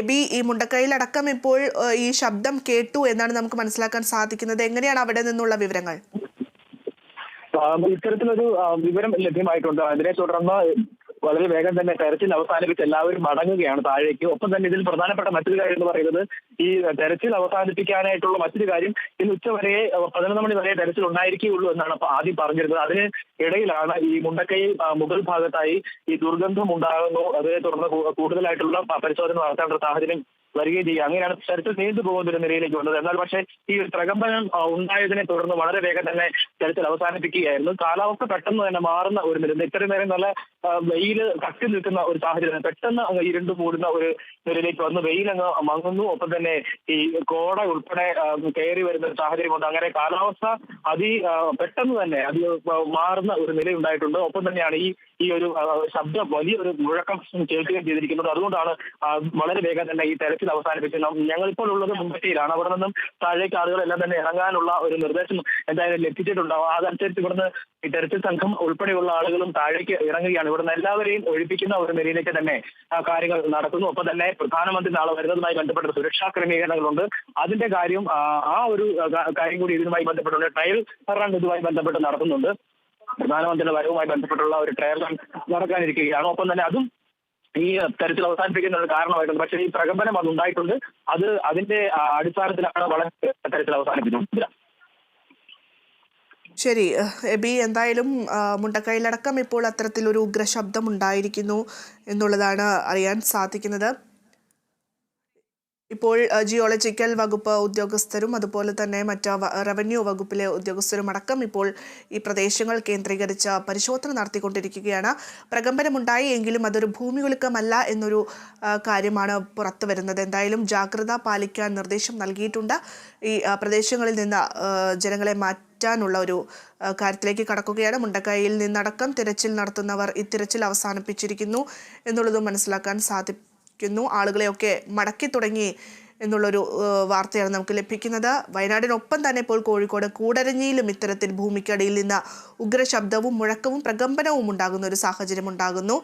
AB ഈ മുണ്ടക്കൈയിലടക്കം ഇപ്പോൾ ഈ ശബ്ദം കേട്ടു എന്നാണ് നമുക്ക് മനസ്സിലാക്കാൻ സാധിക്കുന്നത്. എങ്ങനെയാണ് അവിടെ നിന്നുള്ള വിവരങ്ങൾ? ഇത്തരത്തിലൊരു വിവരം ലഭ്യമായിട്ടുണ്ട്. അതിനെ തുടർന്ന് വളരെ വേഗം തന്നെ തെരച്ചിൽ അവസാനിപ്പിച്ച് എല്ലാവരും മടങ്ങുകയാണ് താഴേക്ക്. ഒപ്പം തന്നെ ഇതിൽ പ്രധാനപ്പെട്ട മറ്റൊരു കാര്യം എന്ന് പറയുന്നത് ഈ തെരച്ചിൽ അവസാനിപ്പിക്കാനായിട്ടുള്ള മറ്റൊരു കാര്യം ഇന്ന് ഉച്ചവരെ പതിനൊന്ന് മണി വരെ തെരച്ചിൽ ഉണ്ടായിരിക്കുകയുള്ളൂ എന്നാണ് ആദ്യം പറഞ്ഞിരുന്നത്. അതിന് ഇടയിലാണ് ഈ മുണ്ടക്കൈ മുകൾ ഭാഗത്തായി ഈ ദുർഗന്ധം ഉണ്ടാകുന്നു. അതിനെ തുടർന്ന് കൂടുതലായിട്ടുള്ള പരിശോധന നടത്തേണ്ട സാഹചര്യം വരികയും ചെയ്യുക അങ്ങനെയാണ് ചരിത്രം നീണ്ടു പോകുന്ന ഒരു നിലയിലേക്ക് വന്നത്. എന്നാൽ പക്ഷേ ഈ ഒരു പ്രകമ്പനം ഉണ്ടായതിനെ തുടർന്ന് വളരെ വേഗം തന്നെ ചരിത്രം അവസാനിപ്പിക്കുകയായിരുന്നു. കാലാവസ്ഥ പെട്ടെന്ന് തന്നെ മാറുന്ന ഒരു നില ഇത്രയും നേരം നല്ല വെയിൽ കത്തി നിൽക്കുന്ന ഒരു സാഹചര്യം പെട്ടെന്ന് അങ്ങ് ഇരുണ്ടു കൂടുന്ന ഒരു നിലയിലേക്ക് വന്ന്. വെയിൽ അങ്ങ് മങ്ങുന്നു. ഒപ്പം തന്നെ ഈ കോട ഉൾപ്പെടെ കയറി വരുന്ന ഒരു സാഹചര്യമുണ്ട്. അങ്ങനെ കാലാവസ്ഥ അതി പെട്ടെന്ന് തന്നെ അത് മാറുന്ന ഒരു നിലയുണ്ടായിട്ടുണ്ട് ഒപ്പം തന്നെയാണ് ഈ ഈ ഒരു ശബ്ദം വലിയൊരു മുഴക്കം കേൾക്കുകയും ചെയ്തിരിക്കുന്നത്. അതുകൊണ്ടാണ് വളരെ വേഗം തന്നെ ഈ തെരച്ചിൽ അവസാനിപ്പിച്ച് ഞങ്ങൾ ഇപ്പോൾ ഉള്ളത് മുമ്പറ്റിയിലാണ് അവിടെ നിന്നും താഴേക്ക് ആളുകളെല്ലാം തന്നെ ഇറങ്ങാനുള്ള ഒരു നിർദ്ദേശം എന്തായാലും ലഭിച്ചിട്ടുണ്ടാവും അതനുസരിച്ച് ഇവിടുന്ന് ഈ തെരച്ചിൽ സംഘം ഉൾപ്പെടെയുള്ള ആളുകളും താഴേക്ക് ഇറങ്ങുകയാണ്. ഇവിടുന്ന് എല്ലാവരെയും ഒഴിപ്പിക്കുന്ന ഒരു നിലയിലേക്ക് തന്നെ കാര്യങ്ങൾ നടക്കുന്നു. ഒപ്പം തന്നെ പ്രധാനമന്ത്രി നാളെ വരുന്നതുമായി ബന്ധപ്പെട്ട സുരക്ഷാ ക്രമീകരണങ്ങളുണ്ട്. അതിന്റെ കാര്യം ആ, ആ ഒരു കാര്യം കൂടി ഇതിനുമായി ബന്ധപ്പെട്ടുണ്ട്. ട്രയൽ റൺ ഇതുമായി ബന്ധപ്പെട്ട് നടത്തുന്നുണ്ട്. പ്രധാനമന്ത്രിയുടെ വരവുമായി ബന്ധപ്പെട്ടുള്ള ഒരു ട്രയൽ നടക്കാനിരിക്കുകയാണ്. ഒപ്പം തന്നെ അതും ഈ തരത്തിൽ അവസാനിപ്പിക്കുന്ന ഒരു കാരണമായിട്ടുണ്ട്. പക്ഷേ ഈ പ്രകമ്പനം അത് ഉണ്ടായിട്ടുണ്ട് അത് അതിന്റെ അടിസ്ഥാനത്തിലാണ് വളരെ തരത്തിൽ അവസാനിപ്പിച്ചത്. ശരി. എബി എന്തായാലും മുണ്ടക്കൈയിലടക്കം ഇപ്പോൾ അത്തരത്തിലൊരു ഉഗ്രശബ്ദം ഉണ്ടായിരിക്കുന്നു എന്നുള്ളതാണ് അറിയാൻ സാധിക്കുന്നത്. ഇപ്പോൾ ജിയോളജിക്കൽ വകുപ്പ് ഉദ്യോഗസ്ഥരും അതുപോലെ തന്നെ മറ്റ് റവന്യൂ വകുപ്പിലെ ഉദ്യോഗസ്ഥരും അടക്കം ഇപ്പോൾ ഈ പ്രദേശങ്ങൾ കേന്ദ്രീകരിച്ച് പരിശോധന നടത്തിക്കൊണ്ടിരിക്കുകയാണ്. പ്രകമ്പനമുണ്ടായി എങ്കിലും അതൊരു ഭൂമികുലുക്കമല്ല എന്നൊരു കാര്യമാണ് പുറത്തു വരുന്നത്. എന്തായാലും ജാഗ്രത പാലിക്കാൻ നിർദ്ദേശം നൽകിയിട്ടുണ്ട്. ഈ പ്രദേശങ്ങളിൽ നിന്ന് ജനങ്ങളെ മാറ്റാനുള്ള ഒരു കാര്യത്തിലേക്ക് കടക്കുകയാണ്. മുണ്ടക്കൈയിൽ നിന്നടക്കം തിരച്ചിൽ നടത്തുന്നവർ ഈ തിരച്ചിൽ അവസാനിപ്പിച്ചിരിക്കുന്നു എന്നുള്ളതും മനസ്സിലാക്കാൻ സാധിക്കുന്നു ആളുകളെയൊക്കെ മടക്കി തുടങ്ങി എന്നുള്ളൊരു വാർത്തയാണ് നമുക്ക് ലഭിക്കുന്നത്. വയനാടിനൊപ്പം തന്നെ ഇപ്പോൾ കോഴിക്കോട് കൂടരഞ്ഞിയിലും ഇത്തരത്തിൽ ഭൂമിക്കടിയിൽ നിന്ന് ഉഗ്രശബ്ദവും മുഴക്കവും പ്രകമ്പനവും ഉണ്ടാകുന്ന ഒരു സാഹചര്യം ഉണ്ടാകുന്നു